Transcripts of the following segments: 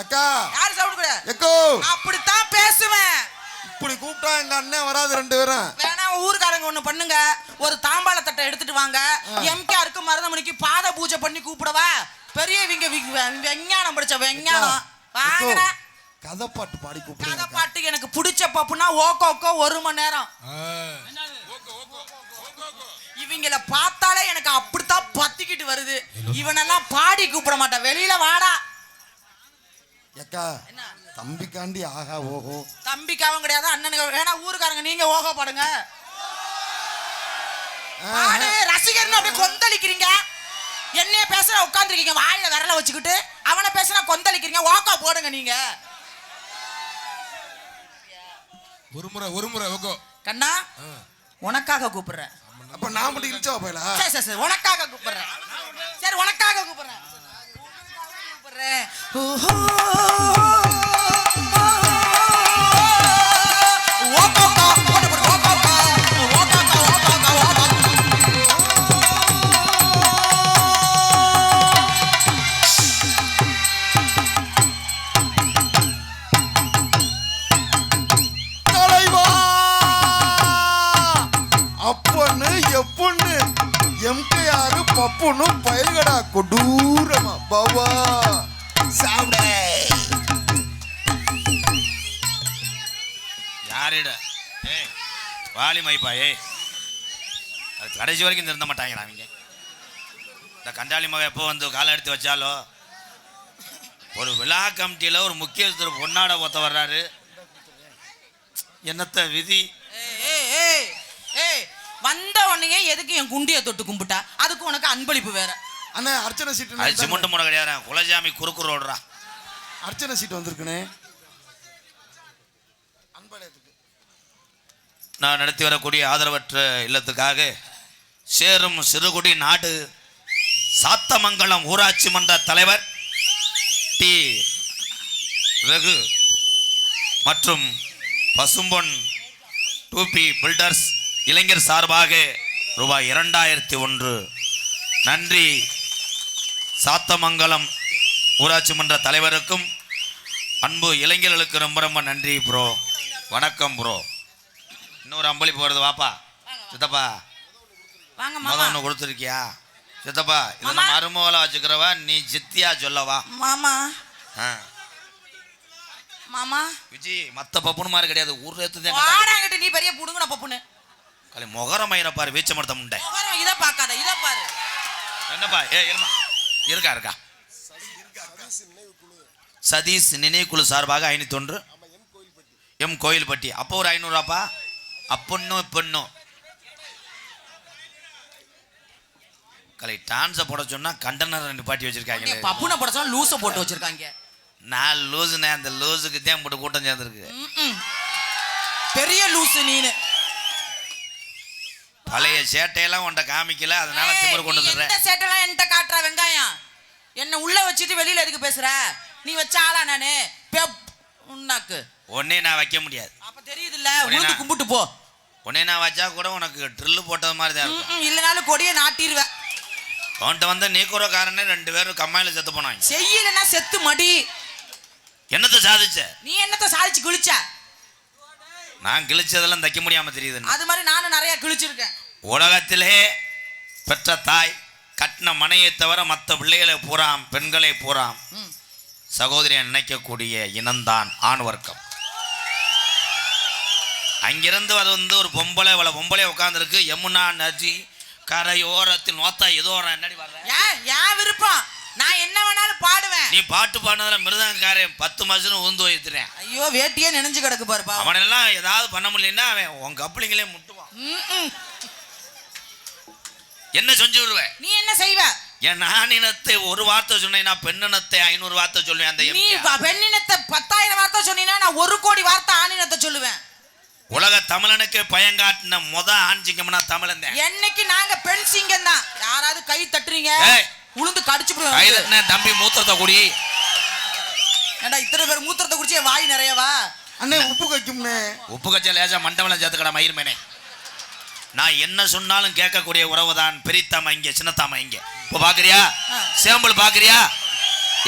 எக்கா. யாரு சவுண்ட் கொடு எக்கோ. அப்படித்தான் பேசுவேன். இப்படி கூப்பிட்டா எங்க அண்ணன் வராது ரெண்டு பேரும். வேணா ஊர்க்காரங்க ஒண்ணு பண்ணுங்க. ஒரு தாம்பாள தட்டை எடுத்துட்டு வாங்க. எம்கேஆருக்கு மருதமணிக்கு பாத பூஜை பண்ணி கூப்பிடவா? பெரியவங்க விஞ்ஞானம் படிச்ச விஞ்ஞானம். வாங்கின கதை பாட்டு பாடி கதை கூப்பிடுங்க பாட்டு எனக்கு பிடிச்ச பப்புனா ஓக்கோ ஓக்கோ ஒரு மணி நேரம். இவங்கள பார்த்தாலே எனக்கு அப்படித்தான் பத்திக்கிட்டு வருது. இவனெல்லாம் பாடி கூப்பிட மாட்டான். வெளியில வாடா. எக்கா தம்பிக்காண்டி ஆஹா ஓஹோ. தம்பிக்காவும் கிடையாது அண்ணனுக்கு. வேணா ஊருக்காரங்க நீங்க ஓகோ பாடுங்க. பாடு ரசிகர்னு அப்படியே கொந்தளிக்கிறீங்க. என்னைய பேசுற உட்காந்துருக்கீங்க வாயில விரல வச்சுக்கிட்டு. அவனை பேசுனா கொந்தளிக்கிறீங்க ஓக்கோ போடுங்க நீங்க. ஒரு முறை ஒரு முறை ஓகோ. கண்ணா உனக்காக கூப்பிடுறேன். அப்ப நான் மட்டும் இழிச்சா போயிலா? சரி சரி சரி உனக்காக கூப்பிடுறேன். சரி உனக்காக கூப்பிடுறேன். தலைவா அப்பன்னு எப்பொன்னு எம்கேஆர் பப்புன்னு பயல்கடா கொடூரமா பாவா. சாப்பிட யாரிட? ஏய் வாலி மைப்பா ஏய். அது கடைசி வரைக்கும் திருந்த மாட்டாங்கடா அவங்க இந்த கண்டாளி மகன் எப்போ வந்து காலை எடுத்து வச்சாலோ ஒரு விழா கமிட்டியில் ஒரு முக்கியஸ்தர் பொன்னாட ஒத்த வர்றாரு. என்னத்த விதி? வந்த உடனே எதுக்கு என் குண்டிய தொட்டு கும்பிட்டா? அதுக்கு உனக்கு அன்பளிப்பு வேற. அண்ணா அர்ச்சனை அது சீட்டு சிமெண்ட் முறை கிடையாது குலஜாமி குறுக்கு ரோடுறா அர்ச்சனை சீட்டு வந்திருக்குனே அன்பழகத்துக்கு நான் நடத்தி வரக்கூடிய ஆதரவற்ற இல்லத்துக்காக சேரும் சிறுகுடி நாடு சாத்தமங்கலம் ஊராட்சி மன்ற தலைவர் டி. ரகு மற்றும் பசும்பொன் டூபி பில்டர்ஸ் இளைஞர் சார்பாக ரூபாய் இரண்டாயிரத்தி ஒன்று. நன்றி. சாத்தமங்கலம் ஊராட்சி மன்ற தலைவருக்கும் அன்பு இளைஞர்களுக்கு ரொம்ப ரொம்ப நன்றி ப்ரோ வணக்கம் ப்ரோ இன்னொரு அம்பளி போகிறது வாப்பா. சித்தப்பா. வாங்க மொதல் ஒன்று கொடுத்துருக்கியா? சித்தப்பா இதில் மாமா. மருமகளை வச்சுக்கிறவா நீ சித்தியா சொல்லவா? மாமா. ஆ. மாமா. விஜி மற்ற பப்புனு மாதிரி கிடையாது. ஊர் ஏற்றுதே வாடாங்கிட்ட நீ பெரிய புடுங்குன பப்புன்னு. கலை முகரமயிர பாரு வீச்ச மரத்த முண்டை. முகரம் இதை பார்க்காத இதை பாரு. என்னப்பா ஏ இருமா. இருக்கா இருக்கா? சதீஷ் நினைவுக்குழு சார்பாக ஐநூத்தி ஒன்று எம் கோயில்பட்டி. அப்போ ஒரு ஐநூறுவாப்பா? அப்பொன்னும் இப்பொன்னும் கலை டான்ஸை போட சொன்னா கண்டனர் ரெண்டு பாட்டி வச்சிருக்காங்களே. பப்புனை போட சொன்னா லூச போட்டு வச்சிருக்காங்க. நான் லூசுனே அந்த லூசுக்கு தான் போட்டு கூட்டம் சேர்ந்துருக்கு. பெரிய லூசு நீனு. பழைய சேட்டையெல்லாம் உன்ட்ட காமிக்கல அதனால திமிரு கொண்டு வந்துடுறேன் எந்த சேட்டெல்லாம் என்கிட்ட காட்டுற வெங்காயம்? என்ன உள்ள வச்சுட்டு வெளியில எதுக்கு பேசுற? நீ வச்ச ஆளா நானு? பெப் உன்னாக்கு. உன்னே நான் வைக்க முடியாது. அப்ப உடனே உளுந்து நான்- கும்பிட்டு போ. உன்னே நான் வச்சா கூட உனக்கு ட்ரில்லு போட்டது மாதிரி தான் இருக்கும். இல்லனாலும் கொடியை நாட்டிடுவேன் உன்கிட்ட வந்த நீக்குறக்காரனே ரெண்டு பேரும் கம்மாயில செத்து போனாங்க. செய்யலன்னா செத்து மடி. என்னத்தை சாதிச்ச? நீ என்னத்த சாதிச்சு கிழிச்ச? நான் கிழிச்சதெல்லாம் தைக்க முடியாம தெரியுதுன்னு. அது மாதிரி நானும் நிறைய கிழிச்சிருக்கேன். உலகத்திலே பெற்ற தாய் கட்டின மனையை தவிர மற்ற பிள்ளைகளை பூராம் பெண்களை பூராம். சகோதரியை நினைக்கக்கூடிய இனம்தான் ஆண் வர்க்கம். அங்கிருந்து அது வந்து ஒரு பொம்பளை இவ்வளோ பொம்பளை உட்காந்துருக்கு யமுனா நதி கரையோரத்தில் நோத்தா ஏதோ ஒரு என்னடி வர்ற ஏன் விருப்பம். நான் என்ன வேணாலும் பாடுவேன். நீ பாட்டு பாடினதுல மிருதங்காரன் பத்து மாசம் உந்து வைத்துறேன் ஐயோ வேட்டியே நெனைஞ்சு கிடக்கு பாருப்பா அவனெல்லாம் ஏதாவது பண்ண முடியலன்னா அவன் உன் கப்பலிங்களே முட்டுவான். என்ன செஞ்சு விடுவேன் நீ என்ன செய்வ? என் ஆணினத்தை ஒரு வார்த்தை சொன்னேன்னா பெண்ணினத்தை ஐநூறு வார்த்தை சொல்லுவேன் அந்த நீ பெண்ணினத்தை பத்தாயிரம் வார்த்தை சொன்னீங்கன்னா நான் ஒரு கோடி வார்த்தை ஆணினத்தை சொல்லுவேன். உலக தமிழனுக்கு பயங்காட்டின முத ஆஞ்சிங்கம்னா தமிழன் தான். என்னைக்கு நாங்க பெண் சிங்கம் தான். யாராவது கை தட்டுறீங்க. உளுந்து கடிச்சு கைதட்டின தம்பி மூத்திரத்தை குடி. ஏண்டா இத்தனை பேர் மூத்திரத்தை குடிச்சே வாய் நிறையவா? அண்ணே உப்பு கைக்கும்னே உப்பு கச்சா லேசா மண்டபம் சேர்த்துக்கடா மயிர்மேனே நான் என்ன சொன்னாலும் கேட்கக்கூடிய உறவு தான் பெரியத்தாம இங்க சின்னத்தாம இங்க. இப்போ பாக்குறியா. சேம்பிள் பாக்குறியா?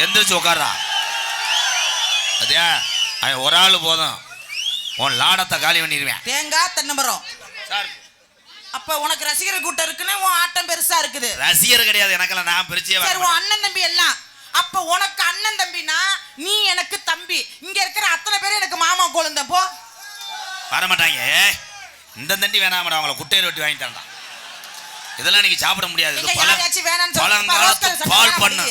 எந்திரிச்சு உட்கார்றா அதே ஒரு ஆள் போதும். உன் லாடத்தை காலி பண்ணிடுவேன். தேங்காய் தென்னமரம். சார். அப்ப உனக்கு ரசிகர் கூட்டம் இருக்குன்னு உன் ஆட்டம் பெருசா இருக்குது. ரசிகர் கிடையாது எனக்கெல்லாம் நான் பிரிச்சே சரி உன் அண்ணன் தம்பி எல்லாம். அப்ப உனக்கு அண்ணன் தம்பினா நீ எனக்கு தம்பி. இங்க இருக்கிற அத்தனை பேரும் எனக்கு மாமா குழந்தை போ. வரமாட்டாங்க. இந்த தண்டி வேணாமடா அவங்கள குட்டையில் வெட்டி வாங்கி தரேன்டா இதெல்லாம் நீங்க சாப்பிட முடியாது. பழங்காலத்து பால் பண்ணு.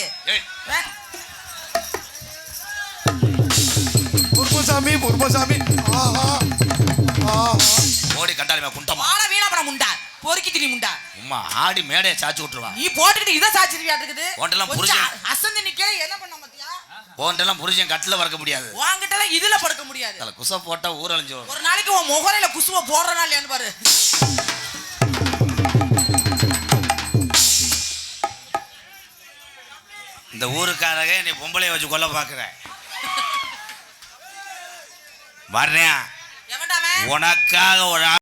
ஆஹா ஆஹா. ஓடி கண்டாலிமா குண்டமா? வாழ வீணா பண்ண முண்டா. பொறுக்கி திரி முண்டா. உம்மா ஆடி மேடையை சாச்சு விட்டுருவான் நீ போட்டுக்கிட்டு இதை சாச்சிருவியா இருக்குது உன்ட்டெல்லாம் புரிஞ்சு- அசந்து நிக்கிற என்ன பண்ண மாத்தியா உன்ட்டெல்லாம் புரிஞ்சன் கட்டில் வறக்க முடியாது. வாங்கிட்ட இதுல படுக்க முடியாது. அதில் குச போட்டா வரும் ஒரு நாளைக்கு உன் முகரையில குசுவ போடுறனா இல்லையான்னு பாரு. இந்த ஊருக்காரங்க நீ பொம்பளைய வச்சு கொல்ல பார்க்குற. வர்றேன். உனக்காக ஒரு